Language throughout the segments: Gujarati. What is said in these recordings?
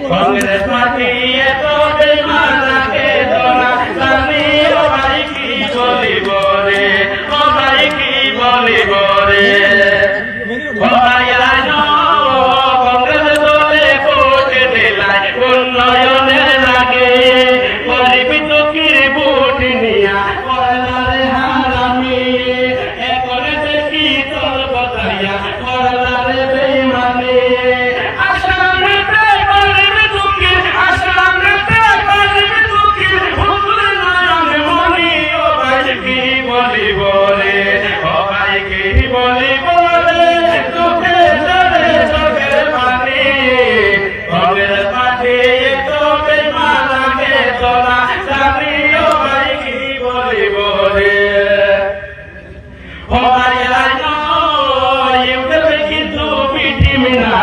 કોંગ્રેસ એ તો બેમાન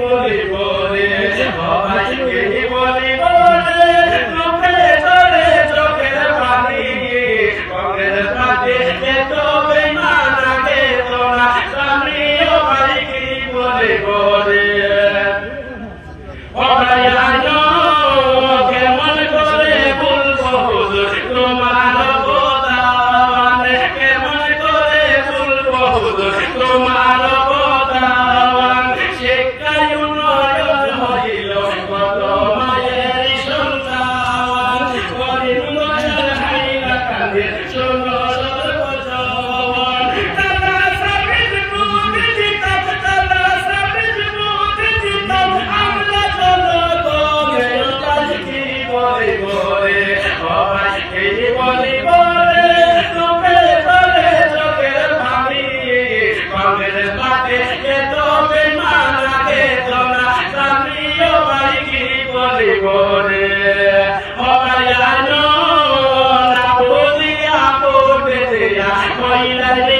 波蒂波蒂波蒂。bailaré.